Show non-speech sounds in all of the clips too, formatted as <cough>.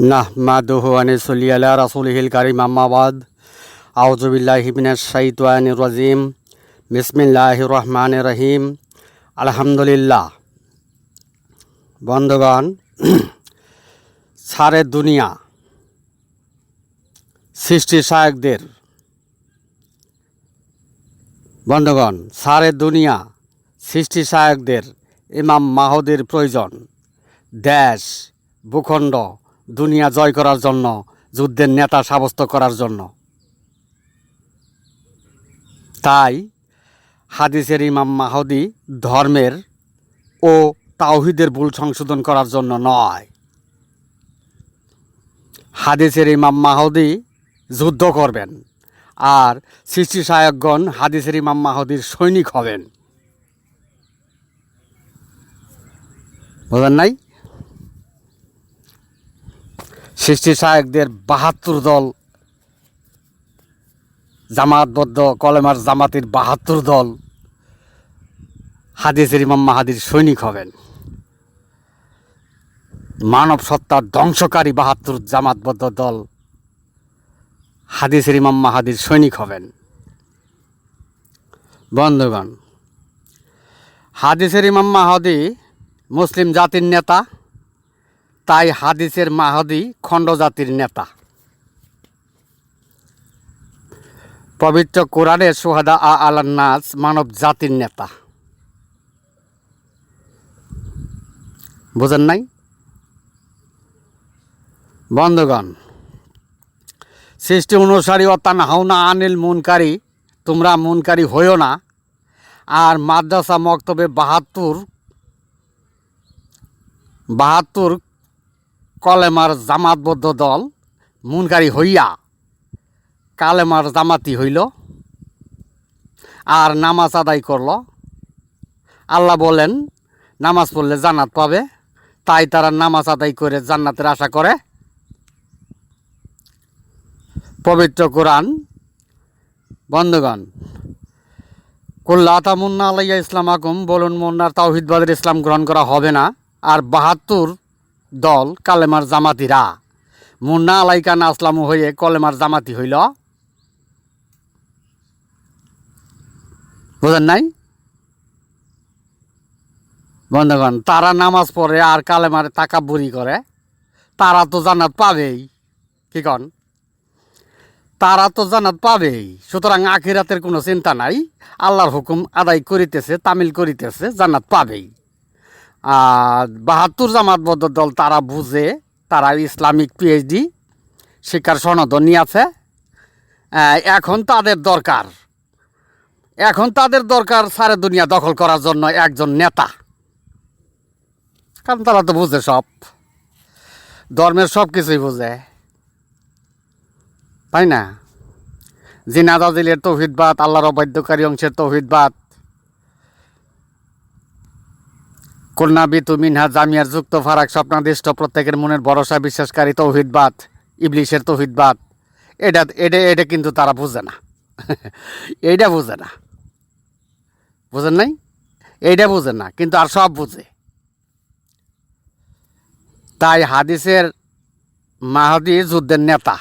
নাহমাদুহু আনিসুলি আলা রাসুলহিল কারিম আম্মাবাদ আউজুবিল্লাহিমিনাস শাইতানির রাজিম। বিসমিল্লাহির রহমান রহিম। আলহামদুলিল্লাহ। বন্ধগণ, সারে দুনিয়া সৃষ্টি সহায়কদের বন্ধগণ, সারে দুনিয়া সৃষ্টি সহায়কদের ইমাম মাহদির প্রয়োজন। দেশ, ভূখণ্ড দুনিয়া জয় করার জন্য, যুদ্ধের নেতা সাব্যস্ত করার জন্য। তাই হাদিসের ইমাম মাহদি ধর্মের ও তাওহিদের ভুল সংশোধন করার জন্য নয়। হাদিসের ইমাম মাহদি যুদ্ধ করবেন আর সৃষ্টি সায়কগণ হাদিসের ইমাম মাহদির সৈনিক হবেন। বোঝেন নাই? সৃষ্টি সাহেবদের বাহাত্তর দল জামাতবদ্ধ কলেমার জামাতের বাহাত্তর দল হাদিসের ইমাম মাহাদির সৈনিক হবেন। মানব সত্তার ধ্বংসকারী বাহাত্তর জামাতবদ্ধ দল হাদিসের ইমাম মাহাদির সৈনিক হবেন। বন্ধুগণ, হাদিসের ইমাম মাহাদি মুসলিম জাতির নেতা তাই হাদিসের মাহাদি খণ্ডজাতির নেতা। পবিত্র কোরআনের সোহাদা আ আলান্নাস মানব জাতির নেতা। বুঝেন নাই? বন্ধগণ, সৃষ্টি অনুসারী অতান হাওনা আনিল মুনকারী, তোমরা মুনকারী হইও না। আর মাদ্রাসা মক্তবে বাহাত্তর বাহাত্তর কলেমার জামাতবদ্ধ দল মুনকারী হইয়া কালেমার জামাতি হইল, আর নামাজ আদায় করল। আল্লাহ বলেন, নামাজ পড়লে জান্নাত পাবে, তাই তারা নামাজ আদায় করে জান্নাতের আশা করে। পবিত্র কোরআন। বন্ধুগণ কুল্লা তামুন্না আলাইয়া ইসলাম আকুম বলুন মুন্নার তাওহিদবাদের ইসলাম গ্রহণ করা হবে না, আর বাহাত্তর দল কালেমার জামাতিরা। মুন্না আলাইকান আসলামু হয়ে কলেমার জামাতি হইল। বুঝেন নাই? বন্ধুগণ, তারা নামাজ পড়ে আর কালেমার তাকাবুরি করে। তারা তো জান্নাত পাবেই। কি কন? তারা তো জান্নাত পাবেই। সুতরাং আখিরাতের কোনো চিন্তা নাই। আল্লাহর হুকুম আদায় করিতেছে, তামিল করিতেছে, জান্নাত পাবেই। আর বাহাত্তর জামাতবদ্ধ দল তারা বুঝে, তারা ইসলামিক পিএইচডি শিক্ষার সনদ নিয়েছে। এখন তাদের দরকার। এখন তাদের দরকার সারে দুনিয়া দখল করার জন্য একজন নেতা। কারণ তারা তো বুঝে সব। ধর্মের সব কিছুই বুঝে। তাই না? জিনাদা জিলের তৌহিদবাদ আল্লাহর অবাধ্যকারী অংশের তৌহিদবাদ কন্যা বিতু মিনহা জামিয়ার যুক্ত ফারাক স্বপ্নাদিষ্ট, প্রত্যেকের মনের ভরসা বিশ্বাসকারী তৌহিদবাদ ইবলিশের তৌহিদবাদ এটা এটা এটা কিন্তু তারা বুঝে না। এইটা বুঝে না। বুঝেন নাই? এইটা বুঝে না, কিন্তু আর সব বুঝে। তাই হাদিসের মাহাদি যুদ্ধের নেতা,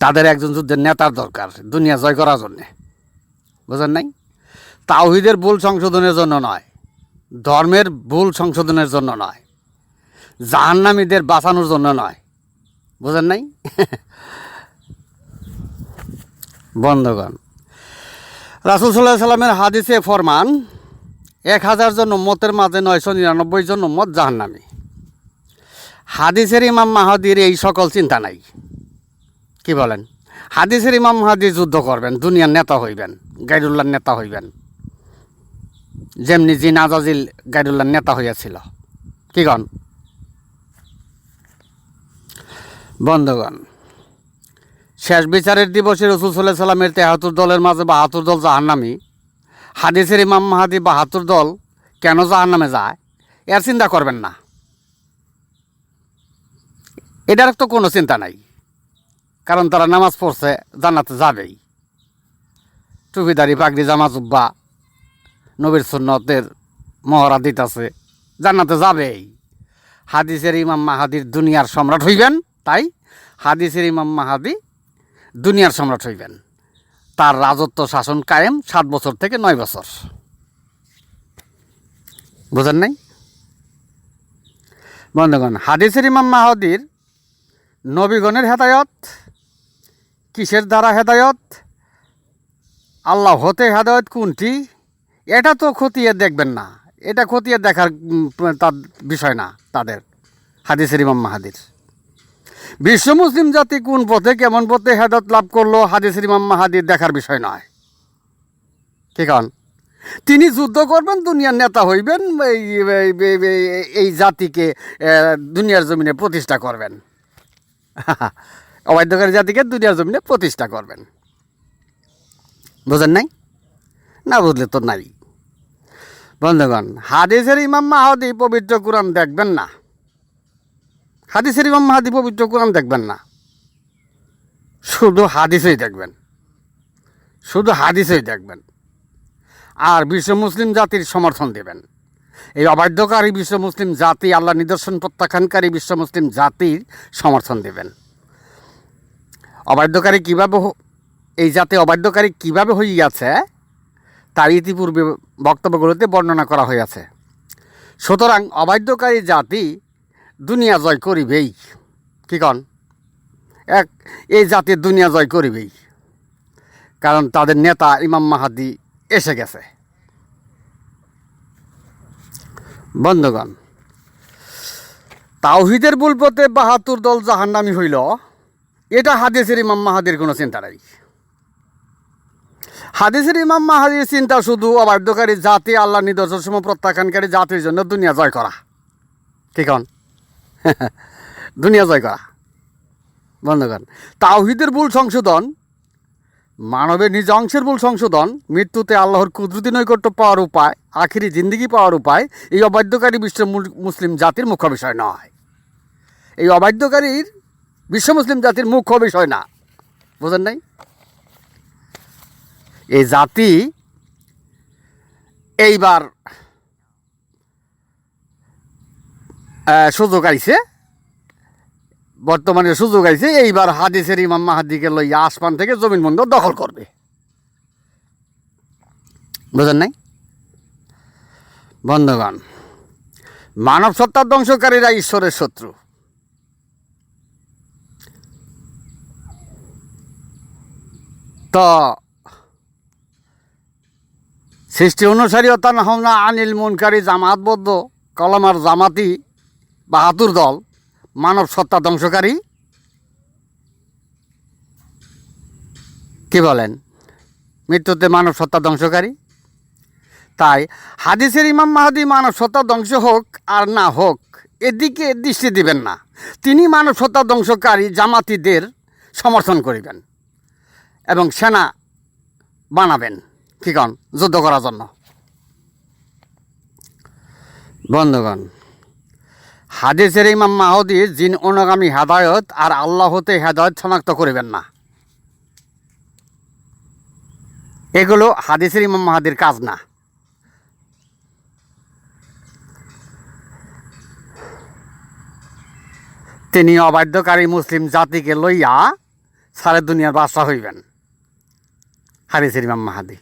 তাদের একজন যুদ্ধের নেতার দরকার, দুনিয়া জয় করার জন্যে। বুঝেন নাই? তাওহিদের ভুল সংশোধনের জন্য নয়, ধর্মের ভুল সংশোধনের জন্য নয়, জাহান্নামীদের বাঁচানোর জন্য নয়। বুঝেন নাই? <laughs> বন্ধগণ, রাসুল সাল্লাহ সাল্লামের হাদিসে ফরমান, এক হাজার জন মতের মাঝে নয়শো নিরানব্বই জন মত জাহান্নামী। হাদিসের ইমাম মাহাদির এই সকল চিন্তা নাই। কি বলেন? হাদিসের ইমাম মাহাদি যুদ্ধ করবেন, দুনিয়ার নেতা হইবেন গাইডুল্লার নেতা হইবেন। যেমনি জিন আজাজিল গাইডুল্লার নেতা হইয়াছিল। কি গণ বন্ধগণ, শেষ বিচারের দিবসে রসুল সাল্লাহ সাল্লামের তেহাত্তর দলের মাঝে বাহাত্তর দল জাহান্নামি। হাদিসের ইমাম মাহাদি বাহাত্তর দল কেন জাহান্নামে যায়? এর চিন্তা করবেন না। এটার তো কোনো চিন্তা নাই, কারণ তারা নামাজ পড়ছে, জান্নাতে যাবেই। টুপিদারি পাগড়ি জামা জুব্বা নবীর সুন্নতের মহড়া দিতেছে। জান্নাতে যাবেই। হাদিসের ইমাম মাহাদির দুনিয়ার সম্রাট হইবেন, তাই হাদিসের ইমাম মাহাদি দুনিয়ার সম্রাট হইবেন। তার রাজত্ব শাসন কায়েম সাত বছর থেকে নয় বছর। বুঝেন নাই? বন্ধুগণ, হাদিসের ইমাম মাহাদির নবীগণের হেদায়ত, কিসের দ্বারা হেদায়ত? আল্লাহ হতে হেদায়ত কোনটি? এটা তো খতিয়ে দেখবেন না। এটা খতিয়ে দেখার তার বিষয় না, তাদের, হাদিসের ইমাম মাহাদির। বিশ্ব মুসলিম জাতি কোন পথে কেমন পথে হেদায়ত লাভ করল, হাদিসের ইমাম মাহাদির দেখার বিষয় নয়। কি কারণ? তিনি যুদ্ধ করবেন, দুনিয়ার নেতা হইবেন, এই জাতিকে দুনিয়ার জমিনে প্রতিষ্ঠা করবেন। <laughs> অবাধ্যকারী জাতিকে দুনিয়ার জমিনে প্রতিষ্ঠা করবেন। বুঝেন নাই? না বুঝলে তো নাই বন্ধুগণ, হাদিসের ইমাম মাহাদি পবিত্র কোরআন দেখবেন না। হাদিসের ইমাম মাহাদি পবিত্র কোরআন দেখবেন না। শুধু হাদিসেই দেখবেন। শুধু হাদিসেই দেখবেন। আর বিশ্ব মুসলিম জাতির সমর্থন দেবেন। এই অবাধ্যকারী বিশ্ব মুসলিম জাতি আল্লাহ নিদর্শন প্রত্যাখ্যানকারী বিশ্ব মুসলিম জাতির সমর্থন দেবেন। অবাধ্যকারী কীভাবে এই জাতি অবাধ্যকারী কীভাবে হইয়াছে? তার ইতিপূর্বে বক্তব্যগুলোতে বর্ণনা করা হইয়াছে। সুতরাং অবাধ্যকারী জাতি দুনিয়া জয় করিবেই। কি কন? এক এই জাতির দুনিয়া জয় করিবেই। কারণ তাদের নেতা ইমাম মাহাদি এসে গেছে। বন্ধুগণ, তাওহিদের বুলপথে বাহাত্তর দল জাহান্নামি হইল। এটা হাদিসের ইমাম মাহাদির কোনো চিন্তা নাই। হাদিসের ইমাম মাহাদির চিন্তা শুধু অবাধ্যকারী জাতি আল্লাহ নিদর্শন সময় প্রত্যাখ্যানকারী জাতির জন্য দুনিয়া জয় করা। কি কন? <laughs> দুনিয়া জয় করা। বন্ধুগণ, তাওহিদের ভুল সংশোধন, মানবের নিজ অংশের ভুল সংশোধন, মৃত্যুতে আল্লাহর কুদরতি নৈকট্য পাওয়ার উপায়, আখিরি জিন্দিগি পাওয়ার উপায়, এই অবাধ্যকারী বিশ্ব মুসলিম জাতির মুখ্য বিষয় নয়। এই অবাধ্যকারীর বিশ্ব মুসলিম জাতির মুখ্য বিষয় না। বুঝেন নাই? এই জাতি এইবার সুযোগ আইছে। বর্তমানে সুযোগ আইছে, এইবার হাদিসের ইমাম মাহাদিকে লইয়া আসমান থেকে জমিন বন্ধ দখল করবে। বুঝেন নাই? বন্ধুগণ, মানব সত্তার ধ্বংসকারীরা ঈশ্বরের শত্রু। তো সৃষ্টি অনুসারী অতান হমনা আনিল মুনকারী জামাতবদ্ধ, কলমার জামাতি, বাহাদুর দল, মানব সত্তা ধ্বংসকারী। কি বলেন? মৃত্যুতে মানব সত্তা ধ্বংসকারী। তাই হাদিসের ইমাম মাহাদি মানব সত্তা ধ্বংস হোক আর না হোক, এদিকে দৃষ্টি দিবেন না। তিনি মানব সত্তা ধ্বংসকারী জামাতিদের সমর্থন করিবেন এবং সেনা বানাবেন। কি কন? যুদ্ধ করার জন্য। বন্ধুগণ, হাদিসের ইমাম মাহদি জিন অনুগামী হেদায়ত আর আল্লাহতে হেদায়ত শনাক্ত করিবেন না। এগুলো হাদিসের ইমাম মাহাদির কাজ না। তিনি অবাধ্যকারী মুসলিম জাতিকে লইয়া সারা দুনিয়ার বাদশা হইবেন। হাদিসের ইমাম মাহাদি।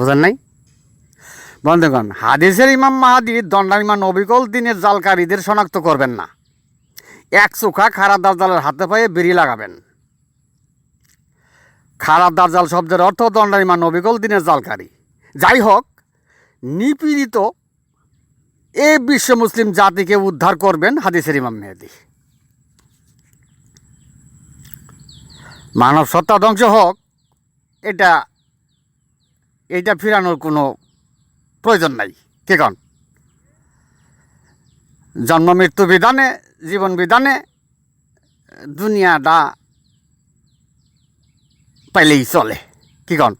বুঝেন নাই? বন্ধুগণ, হাদিসের ইমাম মাহাদি দণ্ডানিমান অবিকল দিনের জালকারীদের শনাক্ত করবেন না। এক চোখা খারাপ দার্জালের হাতে পায়ে বেরিয়ে লাগাবেন। খারাপ দার্জাল শব্দের অর্থ দণ্ডানিমান অবিকল দিনের জালকারী। যাই হোক, নিপীড়িত এ বিশ্ব মুসলিম জাতিকে উদ্ধার করবেন হাদিসের ইমাম মেহেদি। মানব সত্তা ধ্বংস হোক, এটা এটা ফিরানোর কোনো প্রয়োজন নাই। কে কন? জন্ম, মৃত্যু বিধানে, জীবন বিধানে, দুনিয়াটা পাইলেই চলে। কি কন?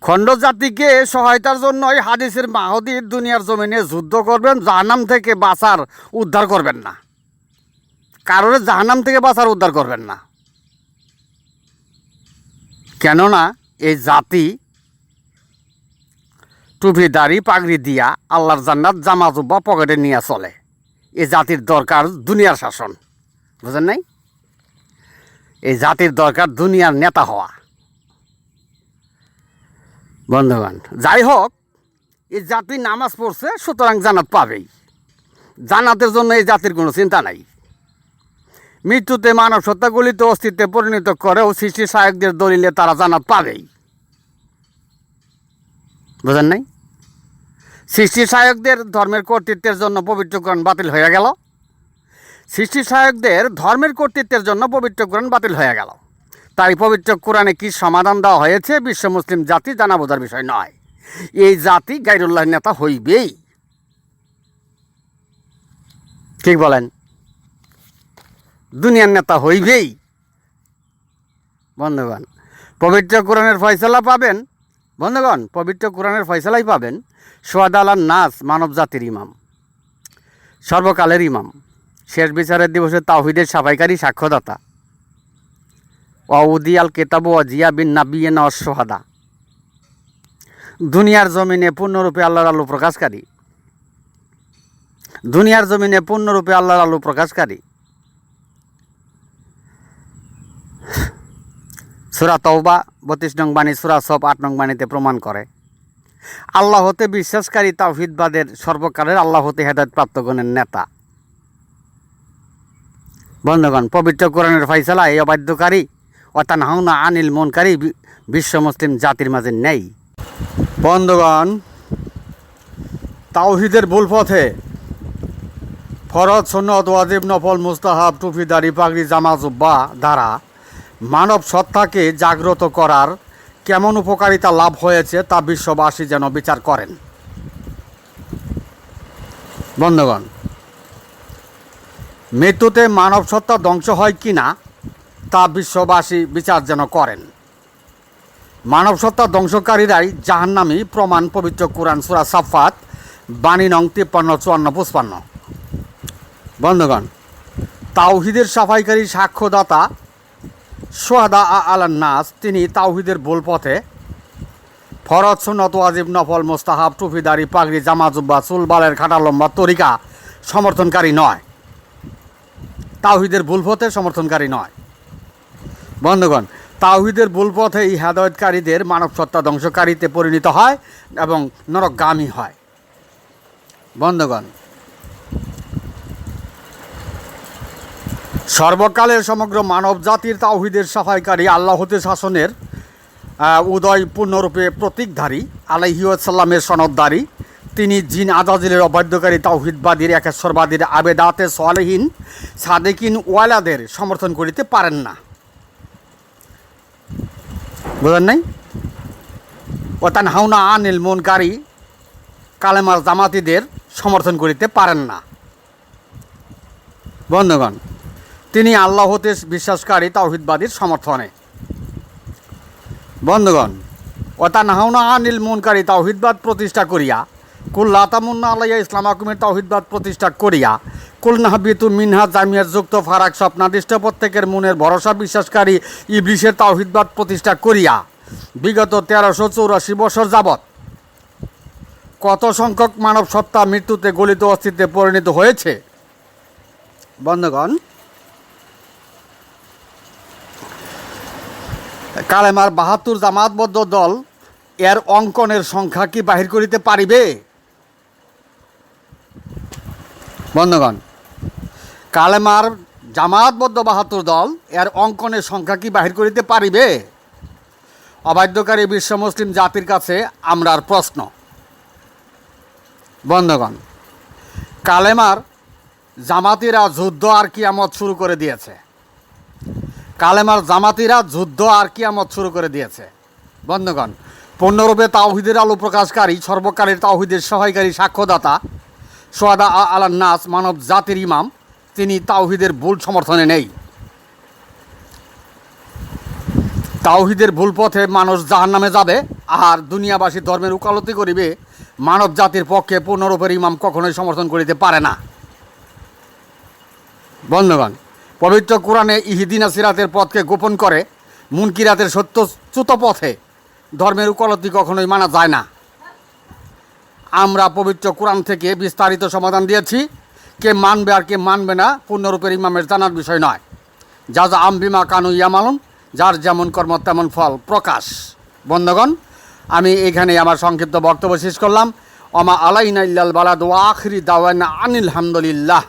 খণ্ড জাতিকে সহায়তার জন্য জন্যই হাদিসের মাহদির দুনিয়ার জমিনে যুদ্ধ করবেন জাহানাম থেকে বাঁচার উদ্ধার করবেন না। কারোর জাহান্নাম থেকে বাঁচার উদ্ধার করবেন না। কেননা এই জাতি টুপি দাড়ি পাগড়ি দিয়া আল্লাহর জান্নাত জামা জুব্বা পকেটে নিয়ে চলে। এই জাতির দরকার দুনিয়ার শাসন। বুঝেন নাই? এই জাতির দরকার দুনিয়ার নেতা হওয়া। বন্ধুগণ, যাই হোক, এই জাতি নামাজ পড়ছে, সুতরাং জানাত পাবেই। জানাতের জন্য এই জাতির কোনো চিন্তা নাই। মৃত্যুতে মানব সত্তাগুলিতে অস্তিত্বে পরিণত করেও সৃষ্টি সায়কদের দলিলে তারা জানা পাবেই। বুঝেন নাই? সৃষ্টি সায়কদের ধর্মের কর্তৃত্বের জন্য পবিত্রকরণ বাতিল হয়ে গেল। সৃষ্টি সায়কদের ধর্মের কর্তৃত্বের জন্য পবিত্রকরণ বাতিল হয়ে গেল। তাই পবিত্র কোরআনে কি সমাধান দেওয়া হয়েছে, বিশ্ব মুসলিম জাতি জানা বোঝার বিষয় নয়। এই জাতি গাইরুল্লাহ নেতা হইবেই। ঠিক বলেন? দুনিয়ার নেতা হইবেই। বন্ধুগণ, পবিত্র কোরআনের ফয়সলা পাবেন? বন্ধুগণ, পবিত্র কোরআনের ফয়সলাই পাবেন সোয়াদ আলার নাস, মানব জাতির ইমাম। সর্বকালের ইমাম। শেষ বিচারের দিবসে তাওহিদের সাফাইকারী সাক্ষ্যদাতা। ওয়াউদি আল কেতাবু অজিয়া বিন নাবিয়েন অসহাদা দুনিয়ার জমিনে পূর্ণরূপে আল্লাহর আলু প্রকাশকারী। দুনিয়ার জমিনে পূর্ণরূপে আল্লাহর আলু প্রকাশকারী। সুরা তওবা, বত্রিশ নং বাণী, সুরা সব, আট নং বাণীতে প্রমাণ করে। আল্লাহ হতে বিশ্বাসকারী তাওহিদবাদের সর্বকালের আল্লাহ হতে হেদায়ত প্রাপ্তগণের নেতা। বন্ধুগণ, পবিত্র কোরআনের ফয়সালা এই অবাধ্যকারী অর্থাৎ হাওনা আনিল মনকারী বিশ্ব মুসলিম জাতির মাঝে নেই। বন্ধুগণ, তাওহিদের ভুল পথে ফরজ, সন্নত, ওয়াজিব, নফল, মুস্তাহাব, টুপি, দাড়ি, পাগড়ি, জামা, জুব্বা দ্বারা মানব সত্তাকে জাগ্রত করার কেমন উপকারিতা লাভ হয়েছে তা বিশ্ববাসী যেন বিচার করেন। বন্ধুগণ, মৃত্যুতে মানব সত্তা ধ্বংস হয় কি না তা বিশ্ববাসী বিচার যেন করেন। মানব সত্তা ধ্বংসকারীরাই জাহান্নামী প্রমাণ পবিত্র কোরআন সুরা সাফাত বাণী নং তিপ্পান্ন, চুয়ান্ন পুষ্পান্ন বন্ধুগণ, তাওহিদের সাফাইকারী সাক্ষ্যদাতা সোহাদা আ আলান নাস, তিনি তাওহিদের ভুল পথে ফরজ সুনত ওয়াজিব নফল মোস্তাহাব, টুফিদারি, পাগড়ি, জামা জুব্বা, চুল, বালের খাটা লম্বা তরিকা সমর্থনকারী নয়। তাওহিদের ভুল পথে সমর্থনকারী নয়। বন্ধুগণ, তাওহিদের ভুল পথে এই হেদায়তকারীদের মানব সত্তা ধ্বংসকারীতে পরিণত হয় এবং নরকগামী হয়। বন্ধুগণ সর্বকালের সমগ্র মানব জাতির তাওহিদের সাফাইকারী আল্লাহ হতে শাসনের উদয় পূর্ণরূপে প্রতীকধারী আলাইহিসাল্লামের সনদদারী তিনি জিন আজাজিলের অবাধ্যকারী তাওহিদবাদীর, একেশ্বরবাদীর, আবেদাতে সোয়ালেহীন সাদেকিন ওয়ালাদের সমর্থন করিতে পারেন না। বুঝলেন নাই? ওতান হাওনা আনিল মনকারী কালেমার জামাতিদের সমর্থন করিতে পারেন না। বন্ধুগণ তিনি আল্লাহ হতে বিশ্বাসকারী, তাওহিদবাদীর সমর্থনে। বন্ধুগণ ওতা নাহনা আনিল মুনকারী, তাওহিদবাদ প্রতিষ্ঠা করিয়া, কুল লাতামুন্না আলাইয়া ইসলাম, আকুমের তাওহিদবাদ প্রতিষ্ঠা করিয়া, কুল নাহাবিতু মিনহা, জামিয়ার যুক্ত ফারাক, স্বপ্নাদিষ্ট প্রত্যেকের মনের ভরসা বিশ্বাসকারী ইবলিশের তাওহিদবাদ প্রতিষ্ঠা করিয়া, বিগত তেরোশো চৌরাশি বছর যাবৎ কত সংখ্যক মানব সত্তা মৃত্যুতে গলিত অস্তিত্বে পরিণত হয়েছে? বন্ধুগণ কালেমার বাহাত্তর জামাতবদ্ধ দল এর অঙ্কনের সংখ্যা কি বাহির করিতে পারিবে? বন্ধুগণ, কালেমার জামাতবদ্ধ বাহাত্তর দল এর অঙ্কনের সংখ্যা কি বাহির করিতে পারিবে? অবাধ্যকারী বিশ্ব মুসলিম জাতির কাছে আমরার প্রশ্ন। বন্ধুগণ, কালেমার জামাতিরা যুদ্ধ আর কিয়ামত শুরু করে দিয়েছে। কালেমার জামাতিরা যুদ্ধ আর কিয়ামত শুরু করে দিয়েছে। বন্ধুগণ পূর্ণরূপে তাওহিদের আলো প্রকাশকারী, সর্বকালের তাওহিদের সহায়কারী, সাক্ষ্যদাতা সোয়াদা আলান নাস মানব জাতির ইমাম, তিনি তাওহিদের ভুল সমর্থনে নেই। তাওহিদের ভুল পথে মানুষ জাহান নামে যাবে, আর দুনিয়াবাসী ধর্মের উকালতি করিবে, মানব জাতির পক্ষে পূর্ণরূপের ইমাম কখনোই সমর্থন করিতে পারে না। বন্ধুগণ পবিত্র কোরআনে ইহিদিনা সিরাতের পথকে গোপন করে, মুনকিরাতের সত্য চ্যুত পথে ধর্মের উকালতি কখনোই মানা যায় না। আমরা পবিত্র কোরআন থেকে বিস্তারিত সমাধান দিয়েছি। কে মানবে আর কে মানবে না, পূর্ণরূপের ইমামের জানার বিষয় নয়। যা যা আম্বিমা কানু ইয়ামালুন, যার যেমন কর্ম তেমন ফল প্রকাশ। বন্ধগণ, আমি এখানে আমার সংক্ষিপ্ত বক্তব্য শেষ করলাম। অমা আলাইনা ইল্লাল বালাদ ওয়া আখরি দাওয়ানা আনিল হামদুলিল্লাহ।